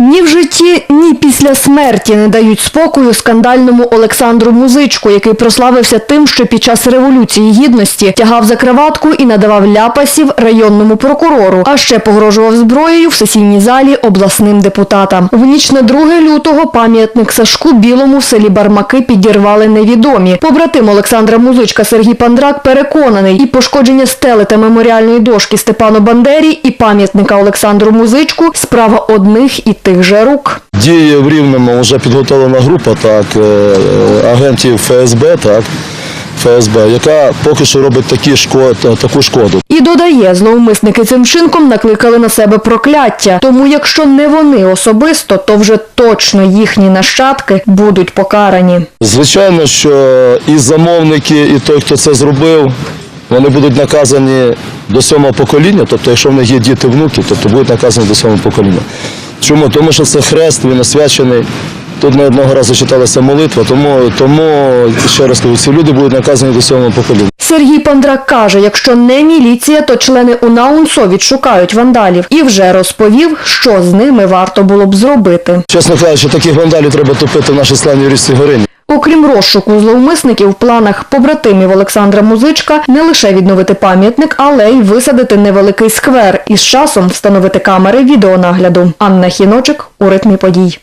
Ні в житті, ні після смерті не дають спокою скандальному Олександру Музичку, який прославився тим, що під час революції гідності тягав за краватку і надавав ляпасів районному прокурору, а ще погрожував зброєю в сесійній залі обласним депутатам. В ніч на 2 лютого пам'ятник Сашку Білому в селі Бармаки підірвали невідомі. Побратим Олександра Музичка Сергій Пандрак переконаний, і пошкодження стели та меморіальної дошки Степану Бандері, і пам'ятника Олександру Музичку справа одних і тих же рук. Діє в Рівному вже підготовлена група так, е, е, агентів ФСБ, так, ФСБ, яка поки що робить такі шкод, таку шкоду. І додає, зловмисники цим чинком накликали на себе прокляття. Тому якщо не вони особисто, то вже точно їхні нащадки будуть покарані. Звичайно, що і замовники, і той, хто це зробив, вони будуть наказані до сьомого покоління, тобто, якщо в них є діти, внуки, тобто будуть наказані до сьомого покоління. Чому? Тому що це хрест, він освячений. Тут не одного разу читалася молитва, тому, тому ще раз кажу, ці люди будуть наказані до сьомого покоління. Сергій Пандрак каже, якщо не міліція, то члени УНАУНСО відшукають вандалів і вже розповів, що з ними варто було б зробити. Чесно кажучи, таких вандалів треба топити в нашій славній річці Горині. Окрім розшуку зловмисників, в планах побратимів Олександра Музичка не лише відновити пам'ятник, але й висадити невеликий сквер і з часом встановити камери відеонагляду. Анна Хіночик у ритмі подій.